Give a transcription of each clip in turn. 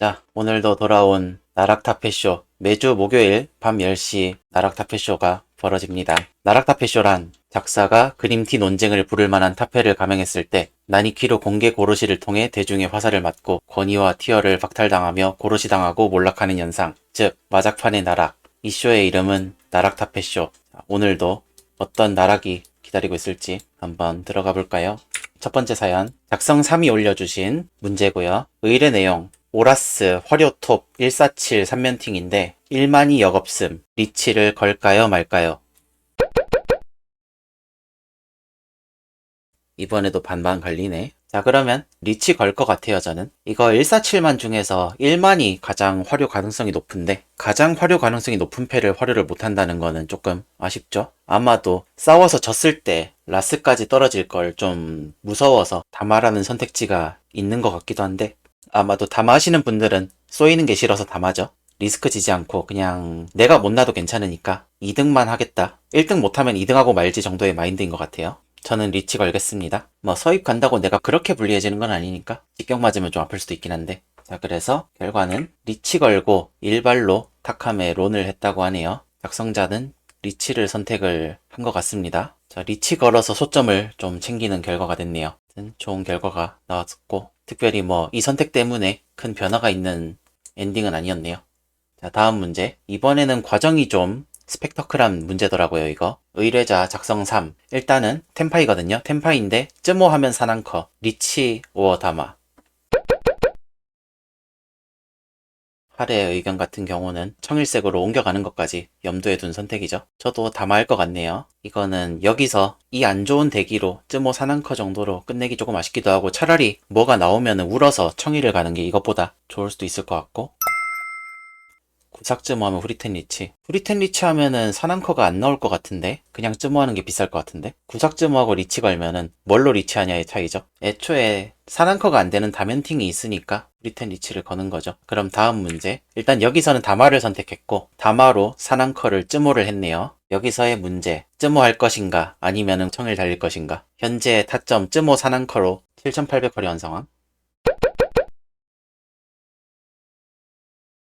자, 오늘도 돌아온 나락타페쇼. 매주 목요일 밤 10시 나락타페쇼가 벌어집니다. 나락타페쇼란 작사가 그림티 논쟁을 부를 만한 타페를 감행했을 때 나니키로 공개 고로시를 통해 대중의 화살을 맞고 권위와 티어를 박탈당하며 고로시당하고 몰락하는 현상, 즉 마작판의 나락. 이 쇼의 이름은 나락타페쇼. 자, 오늘도 어떤 나락이 기다리고 있을지 한번 들어가 볼까요? 첫 번째 사연, 작성 3이 올려주신 문제고요. 의뢰 내용, 오라스 화료톱 147 3면팅인데 1만이 역없음, 리치를 걸까요 말까요? 이번에도 반반 갈리네. 자 그러면 리치 걸 것 같아요 저는. 이거 147만 중에서 1만이 가장 화료 가능성이 높은데 가장 화료 가능성이 높은 패를 화료를 못한다는 거는 조금 아쉽죠. 아마도 싸워서 졌을 때 라스까지 떨어질 걸 좀 무서워서 다마라는 선택지가 있는 것 같기도 한데 아마도 다마하시는 분들은 쏘이는 게 싫어서 다마죠. 리스크 지지 않고 그냥 내가 못 나도 괜찮으니까 2등만 하겠다. 1등 못하면 2등하고 말지 정도의 마인드인 것 같아요. 저는 리치 걸겠습니다. 뭐 서입 간다고 내가 그렇게 불리해지는 건 아니니까 직격 맞으면 좀 아플 수도 있긴 한데 자 그래서 결과는 리치 걸고 일발로 타카메 론을 했다고 하네요. 작성자는 리치를 선택을 한 것 같습니다. 자 리치 걸어서 소점을 좀 챙기는 결과가 됐네요. 좋은 결과가 나왔고 특별히 뭐 이 선택 때문에 큰 변화가 있는 엔딩은 아니었네요. 자 다음 문제 이번에는 과정이 좀 스펙터클한 문제더라고요, 이거. 의뢰자 작성 3. 일단은 템파이거든요. 템파인데 쯔모하면 사난커. 리치 오어 다마. 할의 의견 같은 경우는 청일색으로 옮겨가는 것까지 염두에 둔 선택이죠. 저도 다마할 것 같네요. 이거는 여기서 이 안 좋은 대기로 쯔모 사난커 정도로 끝내기 조금 아쉽기도 하고 차라리 뭐가 나오면 울어서 청일을 가는 게 이것보다 좋을 수도 있을 것 같고 구삭 쯔모 하면 후리텐 리치. 후리텐 리치 하면은 사난커가 안 나올 것 같은데? 그냥 쯔모 하는 게 비쌀 것 같은데? 구삭 쯔모하고 리치 걸면은 뭘로 리치 하냐의 차이죠. 애초에 사난커가 안 되는 다면팅이 있으니까 후리텐 리치를 거는 거죠. 그럼 다음 문제. 일단 여기서는 다마를 선택했고, 다마로 사난커를 쯔모를 했네요. 여기서의 문제. 쯔모 할 것인가? 아니면 은 청을 달릴 것인가? 현재 타점 쯔모 사난커로 7800커리 완성함.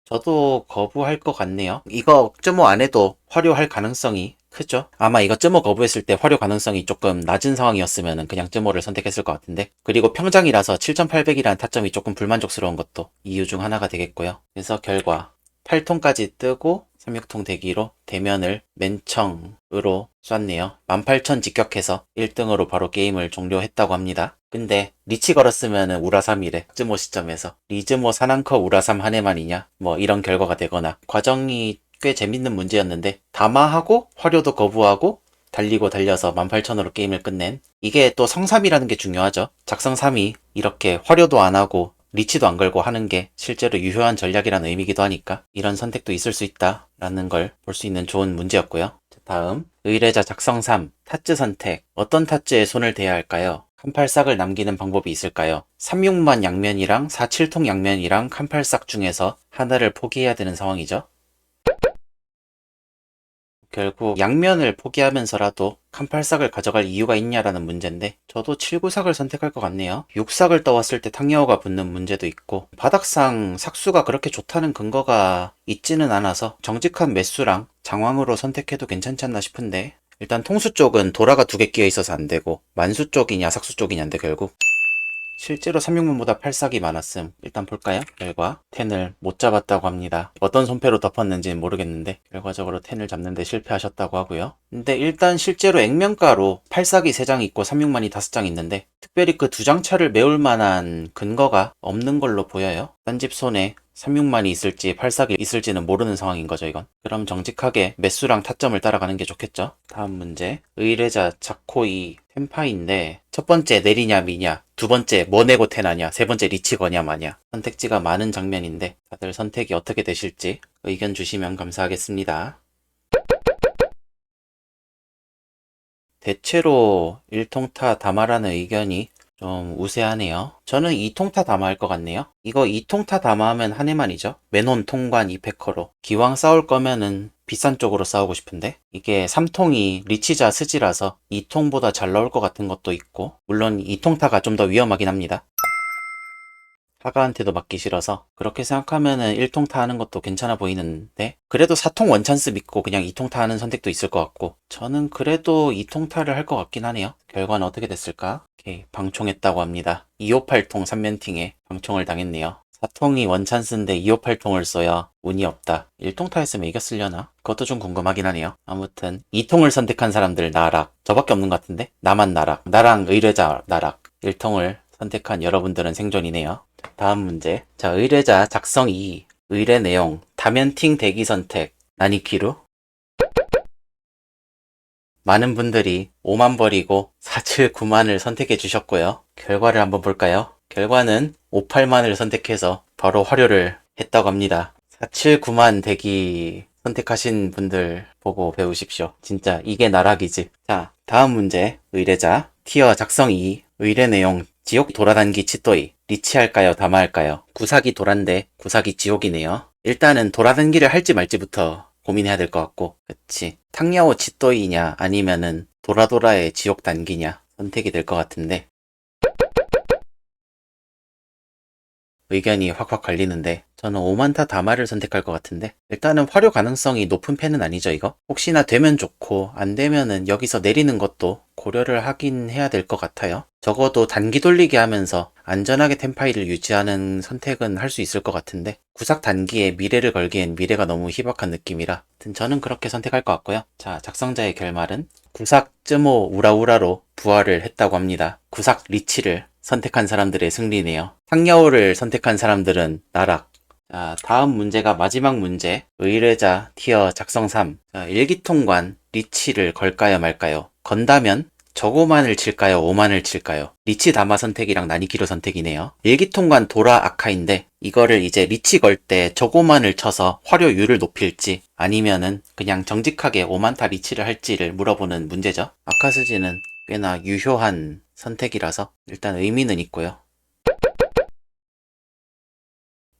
저도 거부할 것 같네요. 이거 쯔모 안 해도 화료할 가능성이 크죠? 아마 이거 쯔모 거부했을 때 화료 가능성이 조금 낮은 상황이었으면 그냥 쯔모를 선택했을 것 같은데 그리고 평장이라서 7800이라는 타점이 조금 불만족스러운 것도 이유 중 하나가 되겠고요. 그래서 결과 8통까지 뜨고 36통 대기로 대면을 맨청으로 쐈네요. 18,000 직격해서 1등으로 바로 게임을 종료했다고 합니다. 근데 리치 걸었으면 우라삼이래 쯔모 시점에서 리즈모 사난커 우라삼 한 해만이냐 뭐 이런 결과가 되거나 과정이 꽤 재밌는 문제였는데 다마하고 화료도 거부하고 달리고 달려서 18,000으로 게임을 끝낸 이게 또 성삼이라는 게 중요하죠. 작성 3이 이렇게 화료도 안 하고 리치도 안 걸고 하는 게 실제로 유효한 전략이라는 의미기도 하니까 이런 선택도 있을 수 있다라는 걸 볼 수 있는 좋은 문제였고요. 자, 다음 의뢰자 작성 3 타츠 선택 어떤 타츠에 손을 대야 할까요? 칸팔싹을 남기는 방법이 있을까요? 36만 양면이랑 47통 양면이랑 칸팔싹 중에서 하나를 포기해야 되는 상황이죠. 결국 양면을 포기하면서라도 칸팔싹을 가져갈 이유가 있냐라는 문제인데 저도 7구삭을 선택할 것 같네요. 6삭을 떠왔을 때 탕야오가 붙는 문제도 있고 바닥상 삭수가 그렇게 좋다는 근거가 있지는 않아서 정직한 매수랑 장왕으로 선택해도 괜찮지 않나 싶은데 일단 통수 쪽은 도라가 두 개 끼어 있어서 안 되고 만수 쪽이냐 삭수 쪽이냐인데 결국 실제로 36문보다 팔삭이 많았음. 일단 볼까요? 결과 텐을 못 잡았다고 합니다. 어떤 손패로 덮었는지는 모르겠는데 결과적으로 텐을 잡는데 실패하셨다고 하고요. 근데 일단 실제로 액면가로 팔삭이 3장 있고 36만이 5장 있는데 특별히 그 두 장 차를 메울 만한 근거가 없는 걸로 보여요. 딴 집 손에 36만이 있을지 8삭이 있을지는 모르는 상황인 거죠, 이건. 그럼 정직하게 매수랑 타점을 따라가는 게 좋겠죠. 다음 문제. 의뢰자 자코이 템파인데 첫 번째 내리냐 미냐, 두 번째 뭐 내고 테나냐, 세 번째 리치 거냐 마냐. 선택지가 많은 장면인데 다들 선택이 어떻게 되실지 의견 주시면 감사하겠습니다. 대체로 1통타 담아라는 의견이 좀 우세하네요. 저는 2통타 담아할 것 같네요. 이거 2통타 담아하면 한 해만이죠. 맨혼 통관 2패커로. 기왕 싸울 거면은 비싼 쪽으로 싸우고 싶은데 이게 3통이 리치자 스지라서 2통보다 잘 나올 것 같은 것도 있고 물론 2통타가 좀 더 위험하긴 합니다. 하가한테도 맞기 싫어서 그렇게 생각하면은 1통 타 하는 것도 괜찮아 보이는데 그래도 4통 원찬스 믿고 그냥 2통 타 하는 선택도 있을 것 같고 저는 그래도 2통 타를 할 것 같긴 하네요. 결과는 어떻게 됐을까? 오케이, 방총했다고 합니다. 258통 3면팅에 방총을 당했네요. 4통이 원찬스인데 258통을 써야 운이 없다. 1통타 했으면 이겼으려나? 그것도 좀 궁금하긴 하네요. 아무튼 2통을 선택한 사람들 나락. 저밖에 없는 것 같은데? 나만 나락. 나랑 의뢰자 나락. 1통을 선택한 여러분들은 생존이네요. 다음 문제. 자, 의뢰자 작성 2. 의뢰 내용. 다면팅 대기 선택. 나니키루. 많은 분들이 5만 버리고 479만을 선택해 주셨고요. 결과를 한번 볼까요? 결과는 58만을 선택해서 바로 활용을 했다고 합니다. 479만 대기 선택하신 분들 보고 배우십시오. 진짜 이게 나락이지. 자, 다음 문제. 의뢰자. 티어 작성 2. 의뢰 내용. 지옥 돌아다니기 치또이. 리치할까요? 담화할까요? 구삭이 도란데 구삭이 지옥이네요. 일단은 돌아다니기를 할지 말지부터 고민해야 될 것 같고. 그치. 탕야오 치또이냐 아니면은 도라도라의 지옥 단기냐 선택이 될 것 같은데. 의견이 확확 갈리는데 저는 오만타 다마를 선택할 것 같은데 일단은 활용 가능성이 높은 편은 아니죠 이거? 혹시나 되면 좋고 안 되면은 여기서 내리는 것도 고려를 하긴 해야 될 것 같아요. 적어도 단기 돌리기 하면서 안전하게 템파이를 유지하는 선택은 할 수 있을 것 같은데 구삭 단기에 미래를 걸기엔 미래가 너무 희박한 느낌이라 저는 그렇게 선택할 것 같고요. 자 작성자의 결말은 구삭 쯔모 우라우라로 부활을 했다고 합니다. 구삭 리치를 선택한 사람들의 승리네요. 탕야오를 선택한 사람들은 나락. 자, 다음 문제가 마지막 문제. 의뢰자 티어 작성 3. 자, 일기통관 리치를 걸까요 말까요? 건다면 저고만을 칠까요? 5만을 칠까요? 리치 다마 선택이랑 나니키로 선택이네요. 일기통관 도라 아카인데 이거를 이제 리치 걸 때 저고만을 쳐서 화료율을 높일지 아니면은 그냥 정직하게 5만타 리치를 할지를 물어보는 문제죠. 아카스지는 꽤나 유효한 선택이라서 일단 의미는 있고요.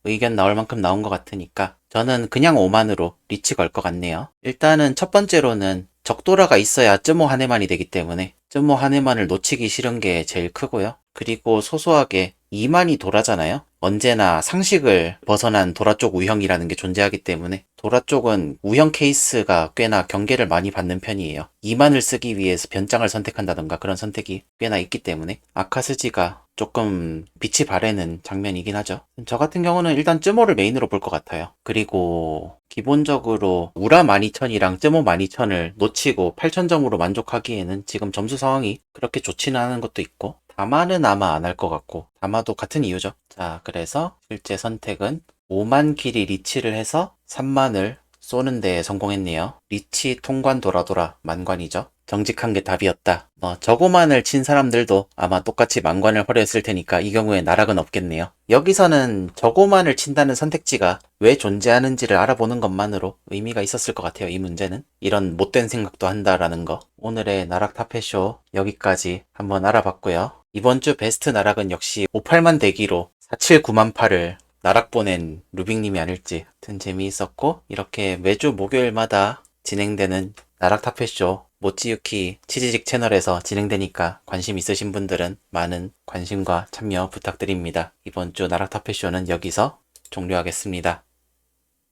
의견 나올 만큼 나온 것 같으니까 저는 그냥 5만으로 리치 걸 것 같네요. 일단은 첫 번째로는 적도라가 있어야 쯔모 한 해만이 되기 때문에 쯔모 한 해만을 놓치기 싫은 게 제일 크고요. 그리고 소소하게 2만이 도라잖아요. 언제나 상식을 벗어난 도라 쪽 우형이라는 게 존재하기 때문에 도라 쪽은 우형 케이스가 꽤나 경계를 많이 받는 편이에요. 2만을 쓰기 위해서 변장을 선택한다던가 그런 선택이 꽤나 있기 때문에 아카스지가 조금 빛이 바래는 장면이긴 하죠. 저 같은 경우는 일단 쯔모를 메인으로 볼 것 같아요. 그리고 기본적으로 우라 12,000이랑 쯔모 12,000을 놓치고 8,000점으로 만족하기에는 지금 점수 상황이 그렇게 좋지는 않은 것도 있고 다마는 아마 안 할 것 같고 다마도 같은 이유죠. 자 그래서 실제 선택은 5만 킬이 리치를 해서 3만을 쏘는 데 성공했네요. 리치 통관 돌아돌아 만관이죠. 정직한 게 답이었다. 뭐 저고만을 친 사람들도 아마 똑같이 만관을 활용했을 테니까 이 경우에 나락은 없겠네요. 여기서는 저고만을 친다는 선택지가 왜 존재하는지를 알아보는 것만으로 의미가 있었을 것 같아요. 이 문제는 이런 못된 생각도 한다라는 거. 오늘의 나락 타페쇼 여기까지 한번 알아봤고요. 이번 주 베스트 나락은 역시 58만 대기로 479만 8을 나락 보낸 루빅님이 아닐지 하여튼 재미있었고 이렇게 매주 목요일마다 진행되는 나락 타페쇼 모찌유키 치지직 채널에서 진행되니까 관심 있으신 분들은 많은 관심과 참여 부탁드립니다. 이번 주 나락 타페쇼는 여기서 종료하겠습니다.